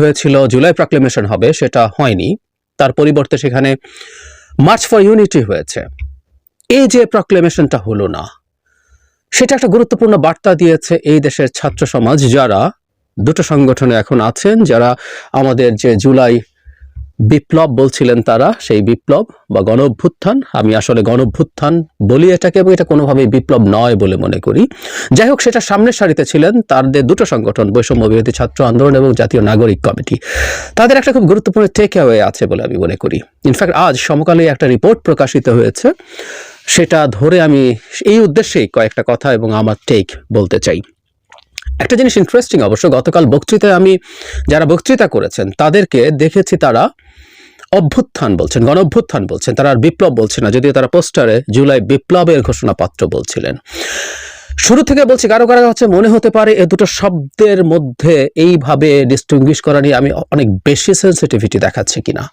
হয়েছিল, জুলাই প্রক্লেমেশন হবে, সেটা হয়নি। তার পরিবর্তে সেখানে মার্চ ফর ইউনিটি হয়েছে। এই যে প্রক্লেমেশনটা হলো না, সেটা একটা গুরুত্বপূর্ণ বার্তা দিয়েছে এই দেশের ছাত্র সমাজ যারা দুটো সংগঠনে এখন আছেন, যারা আমাদের যে জুলাই বিপ্লব বলছিলেন তারা, সেই বিপ্লব বা গণ অভ্যুত্থান আমি আসলে গণ অভ্যুত্থান বলি এটাকে এবং এটা কোনোভাবেই বিপ্লব নয় বলে মনে করি। যাই হোক, সেটা সামনের সারিতে ছিলেন তাদের দুটো সংগঠন, বৈষম্য বিরোধী ছাত্র আন্দোলন এবং জাতীয় নাগরিক কমিটি। তাদের একটা খুব গুরুত্বপূর্ণ টেক অ্যাওয়ে আছে বলে আমি মনে করি। ইনফ্যাক্ট আজ সমকালে একটা রিপোর্ট প্রকাশিত হয়েছে। সেটা ধরে আমি এই উদ্দেশ্যেই কয়েকটা কথা এবং আমার টেক বলতে চাই। একটা জিনিস ইন্টারেস্টিং অবশ্য, গতকাল বক্তৃতায় আমি, যারা বক্তৃতা করেছেন, তাদেরকে দেখেছি তারা অভ্যুত্থান বলছেন গণ অভ্যুত্থান বলছেন, তারা আর বিপ্লব বলছে না, যদিও তারা পোস্টারে জুলাই বিপ্লবের ঘোষণাপত্র বলছিলেন। শুরু থেকে বলছি, কারও কারও হচ্ছে মনে হতে পারে এ দুটো শব্দের মধ্যে এইভাবে ডিস্টিংগুইশ করা নিয়ে আমি অনেক বেশি সেন্সিটিভিটি দেখাচ্ছি কিনা।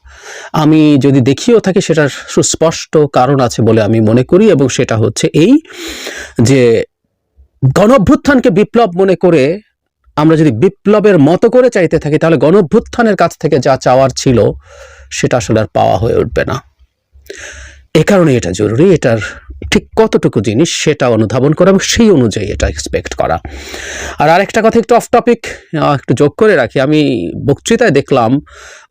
আমি যদি দেখিও থাকি, সেটার সুস্পষ্ট কারণ আছে বলে আমি মনে করি, এবং সেটা হচ্ছে এই যে গণঅভ্যুত্থানকে বিপ্লব মনে করে আমরা যদি বিপ্লবের মতো করে চাইতে থাকি, তাহলে গণঅভ্যুত্থানের কাছ থেকে যা চাওয়ার ছিল সেটা আসলে আর পাওয়া হয়ে উঠবে না। এ কারণে এটা জরুরি, এটার ঠিক কতটুকু জিনিস সেটা অনুধাবন করা এবং সেই অনুযায়ী এটা এক্সপেক্ট করা। আর আরেকটা কথা একটু অফ টপিক একটু যোগ করে রাখি। আমি বক্তৃতায় দেখলাম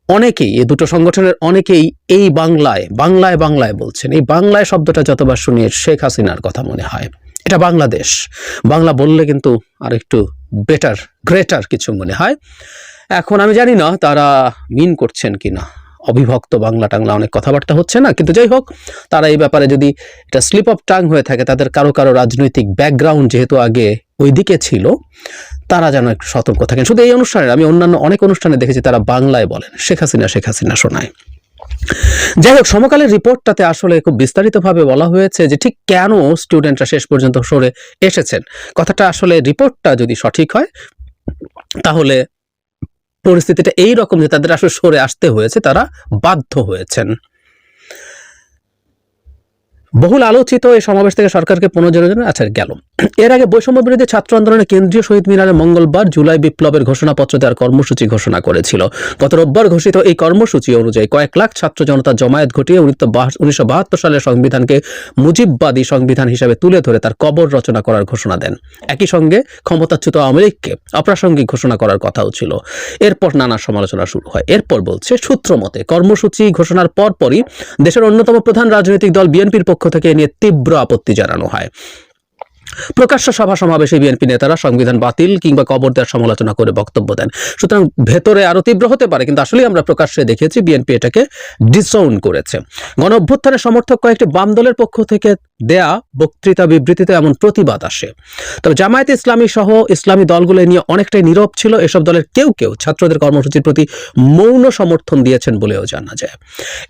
অনেকেই এই দুটো সংগঠনের অনেকেই এই বাংলায় বাংলায় বাংলায় বলছেন। এই বাংলায় শব্দটা যতবার শুনি শেখ হাসিনার কথা মনে হয়। এটা বাংলাদেশ। বাংলা বললে কিন্তু আর একটু বেটার গ্রেটার কিছু মনে হয়। এখন আমি জানি না তারা মিন করছেন কিনা। অবিভক্ত বাংলা টাংলা অনেক কথাবার্তা হচ্ছে না, কিন্তু যাই হোক, তারা এই ব্যাপারে যদি এটা স্লিপ অফ টাং হয়ে থাকে, তাদের কারও কারও রাজনৈতিক ব্যাকগ্রাউন্ড যেহেতু আগে ওই দিকে ছিল, তারা যেন একটু সতর্ক থাকেন। শুধু এই অনুষ্ঠানে আমি অন্যান্য অনেক অনুষ্ঠানে দেখেছি তারা বাংলায় বলেন, শেখ হাসিনা শেখ হাসিনা শোনায়। যাই হোক, সমকালের রিপোর্টটাতে আসলে খুব বিস্তারিতভাবে বলা হয়েছে যে ঠিক কেন স্টুডেন্টরা শেষ পর্যন্ত সরে এসেছেন। কথাটা আসলে রিপোর্টটা যদি সঠিক হয়, তাহলে পরিস্থিতিটা এই রকম যে তাদের আসলে সরে আসতে হয়েছে তারা বাধ্য হয়েছেন। বহুল আলোচিত এই সমাবেশ থেকে সরকারকে পুনর্জনের জন্য আচ্ছা গেল। এর আগে বৈষম্য বিরোধী ছাত্র আন্দোলনের কেন্দ্রীয় শহীদ মিনারে মঙ্গলবার জুলাই বিপ্লবের ঘোষণাপত্র দেওয়ার কর্মসূচি ঘোষণা করেছিল। গত রোববার ঘোষিত এই কর্মসূচি অনুযায়ী কয়েক লাখ ছাত্র জনতা জমায়েত ঘটিয়ে উনিশশো বাহাত্তর সালের সংবিধানকে মুজিববাদী সংবিধান হিসেবে তুলে ধরে তার কবর রচনা করার ঘোষণা দেন। একই সঙ্গে ক্ষমতাচ্যুত আওয়ামী লীগকে অপ্রাসঙ্গিক ঘোষণা করার কথাও ছিল। এরপর নানা সমালোচনা শুরু হয়। এরপর বলছে, সূত্র মতে কর্মসূচি ঘোষণার পরপরই দেশের অন্যতম প্রধান রাজনৈতিক দল বিএনপির পক্ষ থেকে এ নিয়ে তীব্র আপত্তি জানানো হয়। প্রকাশ্য সভা সমাবেশে বিএনপি নেতারা সংবিধান বাতিল কিংবা কবর দেওয়ার সমালোচনা করে বক্তব্য দেন। সুতরাং ভেতরে আরও তীব্র হতে পারে, কিন্তু আসলে আমরা প্রকাশ্যে দেখেছি বিএনপি এটাকে ডিসওন করেছে। গণ অভ্যুত্থানের সমর্থক কয়েকটি বাম দলের পক্ষ থেকে দেয়া বক্তৃতা বিবৃতিতে এমন প্রতিবাদ আসে। তবে জামায়াতে ইসলামী সহ ইসলামী দলগুলো নিয়ে অনেকটাই নীরব ছিল, এসব দলের কেউ কেউ ছাত্রদের কর্মসূচির প্রতি মৌন সমর্থন দিয়েছেন বলেও জানা যায়।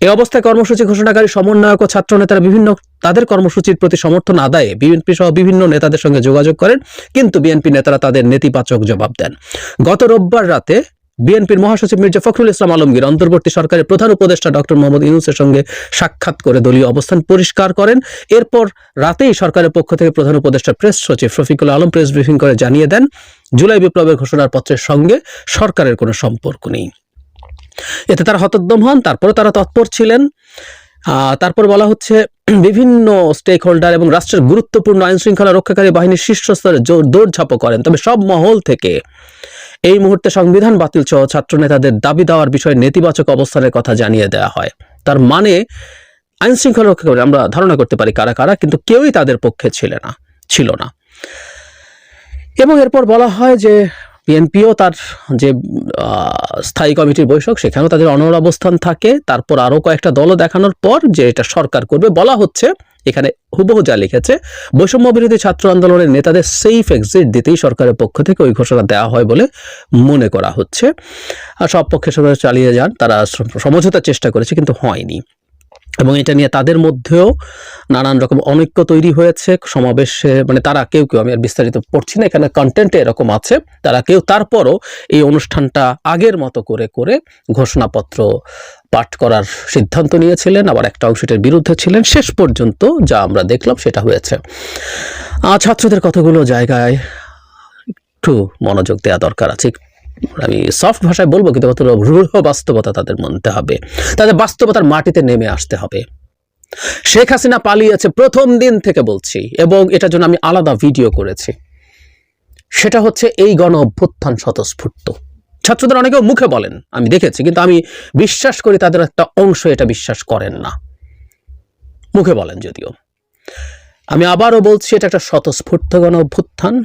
এই অবস্থায় কর্মসূচি ঘোষণাকারী সমন্বয়ক ও ছাত্র নেতারা বিভিন্ন তাদের কর্মসূচির প্রতি সমর্থন আদায়ে বিএনপি সহ বিভিন্ন নেতাদের সঙ্গে যোগাযোগ করেন, কিন্তু বিএনপি নেতারা তাদের নেতিবাচক জবাব দেন। গত রোববার রাতে বিএনপির মহাসচিব মির্জা ফখরুল ইসলাম আলমগীর অন্তর্বর্তী সরকারের প্রধান উপদেষ্টা ডক্টর মোহাম্মদ ইউনুসের সঙ্গে সাক্ষাৎ করে দলীয় অবস্থান পরিষ্কার করেন। এরপর রাতেই সরকারের পক্ষ থেকে প্রধান উপদেষ্টা প্রেস সচিব রফিকুল আলম প্রেস ব্রিফিং করে জানিয়ে দেন, জুলাই বিপ্লবের ঘোষণার পত্রের সঙ্গে সরকারের কোনো সম্পর্ক নেই। এতে তারা হতোদ্যম হন তারপরে তারা তৎপর ছিলেন। তারপর বলা হচ্ছে বিভিন্ন স্টেক হোল্ডার এবং রাষ্ট্রের গুরুত্বপূর্ণ আইন শৃঙ্খলা রক্ষাকারী বাহিনীর শীর্ষস্তরে জোর দৌড়ঝাঁপও করেন। তবে সব মহল থেকে এই মুহূর্তে সংবিধান বাতিল সহ ছাত্র নেতাদের দাবি দেওয়ার বিষয়ে নেতিবাচক অবস্থানের কথা জানিয়ে দেওয়া হয়। তার মানে আইন শৃঙ্খলা রক্ষাকারী আমরা ধারণা করতে পারি কারা কারা, কিন্তু কেউই তাদের পক্ষে ছিল না ছিল না। এবং এরপর বলা হয় যে বিএনপিও তার যে স্থায়ী কমিটির বৈঠক, সেখানেও তাদের অনর অবস্থান থাকে। তারপর আরও কয়েকটা দলও দেখানোর পর যে এটা সরকার করবে, বলা হচ্ছে, এখানে হুবহু যা লিখেছে, বৈষম্য বিরোধী ছাত্র আন্দোলনের নেতাদের সেফ এক্সিট দিতেই সরকারের পক্ষ থেকে ওই ঘোষণা দেওয়া হয় বলে মনে করা হচ্ছে। আর সব পক্ষে সবাই চালিয়ে যান, তারা সমঝোতার চেষ্টা করেছে, কিন্তু হয়নি। এবং এটা নিয়ে তাদের মধ্যেও নানান রকম অনৈক্য তৈরি হয়েছে সমাবেশে মানে তারা কেউ কেউ, আমি আর বিস্তারিত পড়ছি না, এখানে কন্টেন্টে এরকম আছে, তারা কেউ তারপরও এই অনুষ্ঠানটা আগের মতো করে করে ঘোষণাপত্র পাঠ করার সিদ্ধান্ত নিয়েছিলেন, আবার একটা অংশ এটার বিরুদ্ধে ছিলেন, শেষ পর্যন্ত যা আমরা দেখলাম সেটা হয়েছে। ছাত্রদের কতগুলো জায়গায় একটু মনোযোগ দেওয়া দরকার আছে আমি সফট ভাষায় বলব কিন্তু কতটা রূঢ় বাস্তবতা তাদের মানতে হবে। তাদের বাস্তবতার মাটিতে নেমে আসতে হবে। শেখ হাসিনা পালিয়েছে প্রথম দিন থেকে বলছি এবং এটার জন্য আমি আলাদা ভিডিও করেছি। সেটা হচ্ছে এই গণ অভ্যুত্থান স্বতঃস্ফূর্ত। ছাত্রদের অনেকেও মুখে বলেন, আমি দেখেছি, কিন্তু আমি বিশ্বাস করি তাদের একটা অংশ এটা বিশ্বাস করেন না। মুখে বলেন যদিও। আমি আবারও বলছি, এটা একটা স্বতঃস্ফূর্ত গণ অভ্যুত্থান।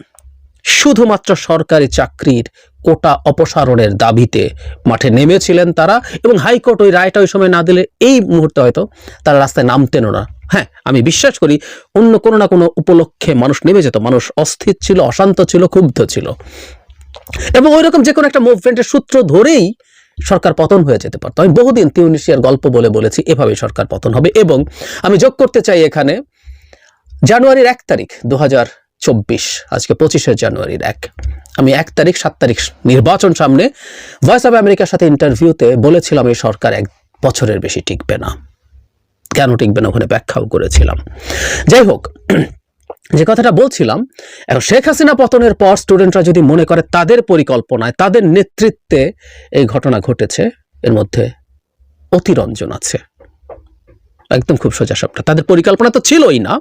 শুধুমাত্র সরকারি চাকরির কোটা অপসারণের দাবিতে মাঠে নেমেছিলেন তারা এবং হাইকোর্ট ওই রায়টা ওই সময় না দিলে এই মুহূর্তে হয়তো তারা রাস্তায় নামতেনও না। হ্যাঁ আমি বিশ্বাস করি অন্য কোনো না কোনো উপলক্ষে মানুষ নেমে যেত। মানুষ অস্থির ছিল, অশান্ত ছিল, ক্ষুব্ধ ছিল। এবং ওই রকম যে কোনো একটা মুভমেন্টের সূত্র ধরেই সরকার পতন হয়ে যেতে পারতো। আমি বহুদিন তিউনিশিয়ার গল্প বলে বলেছি, এভাবেই সরকার পতন হবে। এবং আমি যোগ করতে চাই এখানে জানুয়ারির এক তারিখ দু হাজার চব্বিশ, আজকে পঁচিশে জানুয়ারির এক। আমি এক তারিখ, সাত তারিখ নির্বাচন সামনে। ভয়েস অফ আমেরিকার সাথে ইন্টারভিউতে বলেছিলাম, এই সরকার এক বছরের বেশি টিকবে না। কেন টিকবে না ওখানে ব্যাখ্যাও করেছিলাম। যাই হোক, যে কথাটা বলছিলাম, এখন শেখ হাসিনা পতনের পর স্টুডেন্টরা যদি মনে করে তাদের পরিকল্পনায়, তাদের নেতৃত্বে এই ঘটনা ঘটেছে, এর মধ্যে অতিরঞ্জন আছে। একদম খুব সোজা সবটা তাদের পরিকল্পনা তো ছিলই না।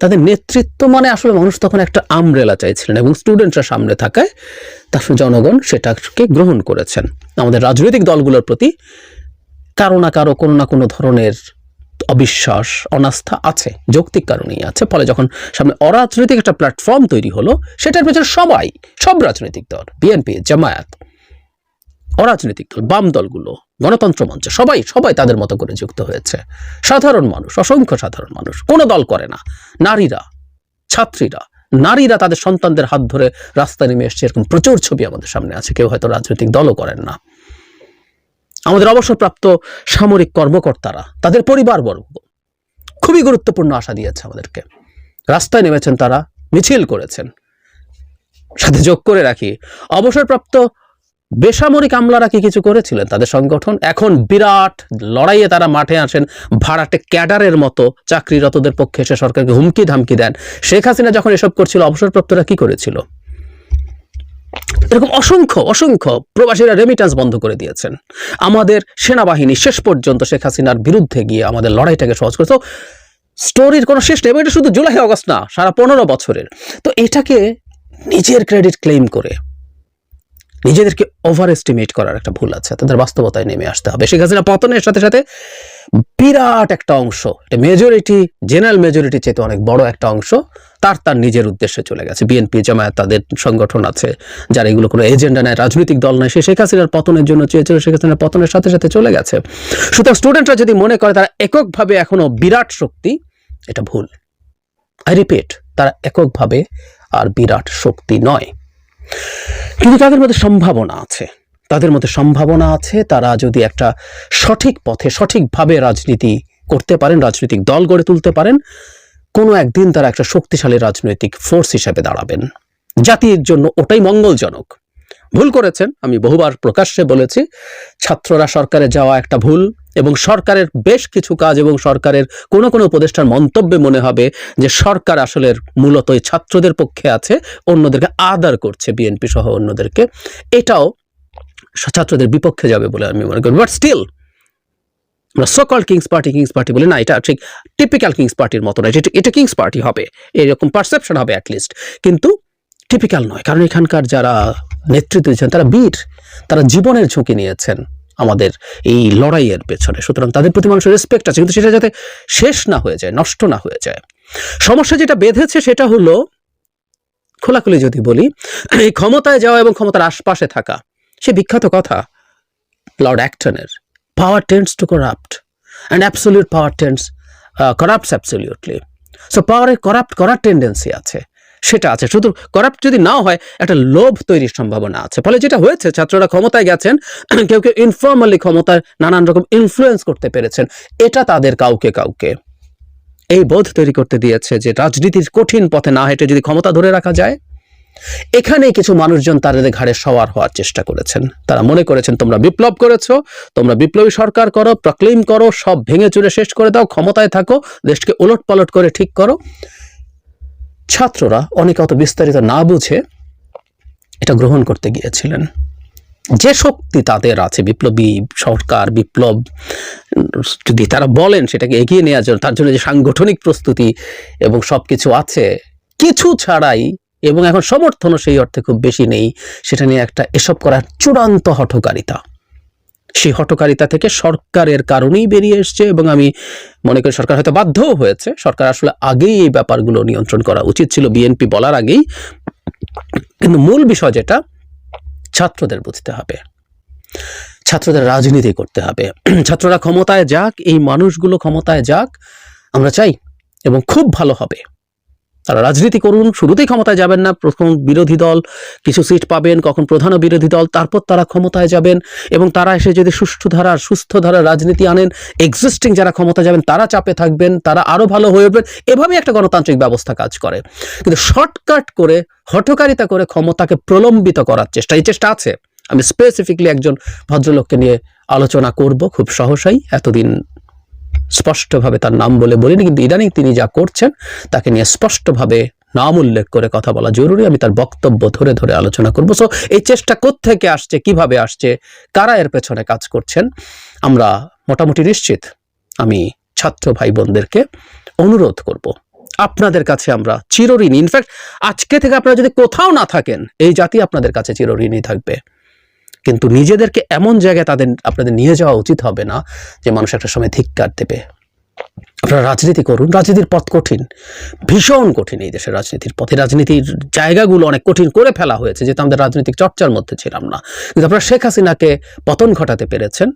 তাদের নেতৃত্ব মানে আসলে মানুষ তখন একটা আমরেলা চাইছিলেন এবং স্টুডেন্টরা সামনে থাকায় তার জনগণ সেটাকে গ্রহণ করেছেন। আমাদের রাজনৈতিক দলগুলোর প্রতি কারও না কারও কোনো না কোনো ধরনের অবিশ্বাস, অনাস্থা আছে, যৌক্তিক কারণেই আছে। ফলে যখন সামনে অরাজনৈতিক একটা প্ল্যাটফর্ম তৈরি হলো, সেটার পেছনে সবাই, সব রাজনৈতিক দল বিএনপি জামায়াত, অরাজনৈতিক দল, বাম দলগুলো গণতন্ত্র মঞ্চ, সবাই সবাই তাদের মতো করে যুক্ত হয়েছে। সাধারণ মানুষ, অসংখ্য সাধারণ মানুষ, কোনো দল করে না। নারীরা, ছাত্রীরা, নারীরা তাদের সন্তানদের হাত ধরে রাস্তায় নেমে এসছে, এরকম প্রচুর ছবি আমাদের সামনে আছে, কেউ হয়তো রাজনৈতিক দলও করেন না। আমাদের অবসরপ্রাপ্ত সামরিক কর্মকর্তারা, তাদের পরিবারবর্গ খুবই গুরুত্বপূর্ণ আশা দিয়েছে আমাদেরকে। রাস্তায় নেমেছেন তারা, মিছিল করেছেন। সাথে যোগ করে রাখি, অবসরপ্রাপ্ত বেসামরিক আমলারা কি কিছু করেছিলেন? তাদের সংগঠন এখন বিরাট লড়াইয়ে তারা মাঠে আসেন ভাড়াটে ক্যাডারের মতো চাকরিরতদের পক্ষে এসে সরকারকে হুমকি ধামকি দেন। শেখ হাসিনা যখন এসব করছিল, অবসরপ্রাপ্তরা কি করেছিল? এরকম অসংখ্য অসংখ্য প্রবাসীরা রেমিটান্স বন্ধ করে দিয়েছেন। আমাদের সেনাবাহিনী শেষ পর্যন্ত শেখ হাসিনার বিরুদ্ধে গিয়ে আমাদের লড়াইটাকে সহজ করেছে তো স্টোরির কোনো শেষ নেই এটা শুধু জুলাই অগস্ট না, সারা পনেরো বছরের। তো এটাকে নিজের ক্রেডিট ক্লেম করে নিজেদেরকে ওভার এস্টিমেট করার একটা ভুল আছে, তাদের বাস্তবতায় নেমে আসতে হবে। শেখ হাসিনা পতনের সাথে সাথে বিরাট একটা অংশ, এটা মেজরিটি জেনারেল মেজরিটি চেয়ে অনেক বড় একটা অংশ, তার তার নিজের উদ্দেশ্যে চলে গেছে। বিএনপি জামায়াত তাদের সংগঠন আছে, যারা এগুলো কোনো এজেন্ডা নেয় রাজনৈতিক দল নয় সে শেখ হাসিনার পতনের জন্য চেয়েছিল, শেখ হাসিনার পতনের সাথে সাথে চলে গেছে। সুতরাং স্টুডেন্টরা যদি মনে করে তারা এককভাবে এখনও বিরাট শক্তি, এটা ভুল। আই রিপিট তারা এককভাবে আর বিরাট শক্তি নয়। কিন্তু তাদের মধ্যে সম্ভাবনা আছে। তাদের মধ্যে সম্ভাবনা আছে তারা যদি একটা সঠিক পথে, সঠিকভাবে রাজনীতি করতে পারেন, রাজনৈতিক দল গড়ে তুলতে পারেন, কোনো একদিন তারা একটা শক্তিশালী রাজনৈতিক ফোর্স হিসেবে দাঁড়াবেন। জাতির জন্য ওটাই মঙ্গলজনক। ভুল করেছেন, আমি বহুবার প্রকাশ্যে বলেছি, ছাত্ররা সরকারে যাওয়া একটা ভুল এবং সরকারের বেশ কিছু কাজ এবং সরকারের কোনো কোনো উপদেষ্টার মন্তব্যে মনে হবে যে সরকার আসলে মূলত ছাত্রদের পক্ষে আছে, অন্যদেরকে আদার করছে বিএনপি সহ অন্যদেরকে। এটাও ছাত্রদের বিপক্ষে যাবে বলে আমি মনে করি। বাট স্টিল সকল কিংস পার্টি কিংস পার্টি বলি না, এটা ঠিক টিপিক্যাল কিংস পার্টির মতো না এটা এটা কিংস পার্টি হবে, এরকম পারসেপশন হবে অ্যাটলিস্ট কিন্তু টিপিক্যাল নয়, কারণ এখানকার যারা নেতৃত্ব দিয়েছেন, তারা বীর, তারা জীবনের ঝুঁকি নিয়েছেন। আমাদের এই লড়াইয়ের পেছনে। সুতরাং তাদের প্রতি মানুষের রেসপেক্ট আছে, কিন্তু সেটা যাতে শেষ না হয়ে যায়, নষ্ট না হয়ে যায়। সমস্যা যেটা বেঁধেছে সেটা হলো, খোলাখুলি যদি বলি, এই ক্ষমতায় যাওয়া এবং ক্ষমতার আশপাশে থাকা, সে বিখ্যাত কথা lord অ্যাক্টনের power tends to corrupt and absolute power tends corrupts absolutely so পাওয়ারে করাপ্ট করার টেন্ডেন্সি আছে। সেটা আছে। শুধু করাপ্ট যদি নাও হয়, একটা লোভ তৈরির সম্ভাবনা আছে। ফলে যেটা হয়েছে, ছাত্ররা ক্ষমতায় গেছেন, কেউ কেউ ইনফর্মালি ক্ষমতায় নানান রকম ইনফ্লুয়েন্স করতে পেরেছেন। এটা তাদের কাউকে কাউকে। এই বোধ তৈরি করতে দিয়েছে যে রাজনীতির কঠিন পথে না হেঁটে যদি ক্ষমতা ধরে রাখা যায়, এখানে কিছু মানুষজন তাদের ঘাড়ে সওয়ার হওয়ার চেষ্টা করেছেন। তারা মনে করেছেন, তোমরা বিপ্লব করেছ, তোমরা বিপ্লবী সরকার করো প্রক্লেম করো, সব ভেঙে চুরে শেষ করে দাও, ক্ষমতায় থাকো, দেশকে উলট পালট করে ঠিক করো। ছাত্ররা অনেকে অত বিস্তারিত না বুঝে এটা গ্রহণ করতে গিয়েছিলেন। যে শক্তি তাদের আছে, বিপ্লবী সরকার, বিপ্লব, যদি তারা বলেন সেটাকে এগিয়ে নেওয়ার জন্য, তার জন্য যে সাংগঠনিক প্রস্তুতি এবং সব কিছু আছে, কিছু ছাড়াই এবং এখন সমর্থনও সেই অর্থে খুব বেশি নেই, সেটা নিয়ে একটা এসব করার চূড়ান্ত হঠকারিতা। সেই হঠকারিতা থেকে সরকারের কারণেই বেরিয়ে এসছে এবং আমি মনে করি সরকার হয়তো বাধ্যও হয়েছে। সরকার আসলে আগেই এই ব্যাপারগুলো নিয়ন্ত্রণ করা উচিত ছিল বিএনপি বলার আগেই। কিন্তু মূল বিষয় যেটা, ছাত্রদের বুঝতে হবে। ছাত্রদের রাজনীতি করতে হবে। ছাত্ররা ক্ষমতায় যাক, এই মানুষগুলো ক্ষমতায় যাক, আমরা চাই এবং খুব ভালো হবে। তারা রাজনীতি করুন, শুরুতেই ক্ষমতায় যাবেন না, প্রথম বিরোধী দল, কিছু সিট পাবেন, কখন প্রধান বিরোধী দল, তারপর তারা ক্ষমতায় যাবেন এবং তারা এসে যদি সুষ্ঠু ধারার, সুস্থ ধারার রাজনীতি আনেন এক্সিস্টিং যারা ক্ষমতা যাবেন, তারা চাপে থাকবেন, তারা আরও ভালো হয়ে উঠবেন, এভাবেই একটা গণতান্ত্রিক ব্যবস্থা কাজ করে। কিন্তু শর্টকাট করে, হঠকারিতা করে ক্ষমতাকে প্রলম্বিত করার চেষ্টা, এই চেষ্টা আছে। আমি স্পেসিফিকলি একজন ভদ্রলোককে নিয়ে আলোচনা করব, খুব সহসাই, এতদিন স্পষ্টভাবে তার নাম বলে বলিনি, কিন্তু ইদানিং তিনি যা করছেন, তাকে নিয়ে স্পষ্টভাবে নাম উল্লেখ করে কথা বলা জরুরি। আমি তার বক্তব্য ধরে ধরে আলোচনা করব। সো এই চেষ্টা থেকে আসছে, কীভাবে আসছে, কারা এর পেছনে কাজ করছেন, আমরা মোটামুটি নিশ্চিত। আমি ছাত্র ভাই বোনদেরকে অনুরোধ করব। আপনাদের কাছে আমরা চিরঋণী। ইনফ্যাক্ট আজকে থেকে আপনারা যদি কোথাও না থাকেন, এই জাতি আপনাদের কাছে চিরঋণী থাকবে। কিন্তু নিজেদেরকে এমন জায়গায় তাদের, আপনাদের নিয়ে যাওয়া উচিত হবে না যে মানুষ একটা সময় ধিক্কার দেবে। আপনারা রাজনীতি করুন, রাজনীতির পথ কঠিন, ভীষণ কঠিন এই দেশের রাজনীতির পথে। রাজনীতির জায়গাগুলো অনেক কঠিন করে ফেলা হয়েছে যেহেতু আমাদের রাজনৈতিক চর্চার মধ্যে ছিলাম না। কিন্তু আপনারা শেখ হাসিনাকে পতন ঘটাতে পেরেছেন।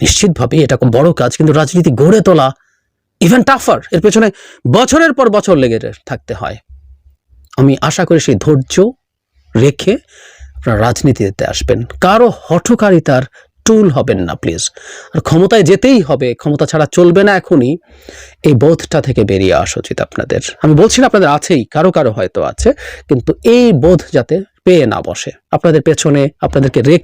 নিশ্চিতভাবে এটা খুব বড় কাজ, কিন্তু রাজনীতি গড়ে তোলা ইভেন টাফার এর পেছনে বছরের পর বছর লেগে থাকতে হয়। আমি আশা করি সেই ধৈর্য, রেখে আপনারা রাজনীতিতে আসবেন। কারও হঠকারিতার টুল হবেন না, প্লিজ। আর ক্ষমতায় যেতেই হবে, ক্ষমতা ছাড়া চলবে না এখনই। এই বোধটা থেকে বেরিয়ে আসা উচিত আপনাদের। আমি বলছি না আপনাদের আছেই, কারও কারও হয়তো আছে, কিন্তু এই বোধ যাতে পেয়ে না বসে। আপনাদের পেছনে আপনাদেরকে রেখে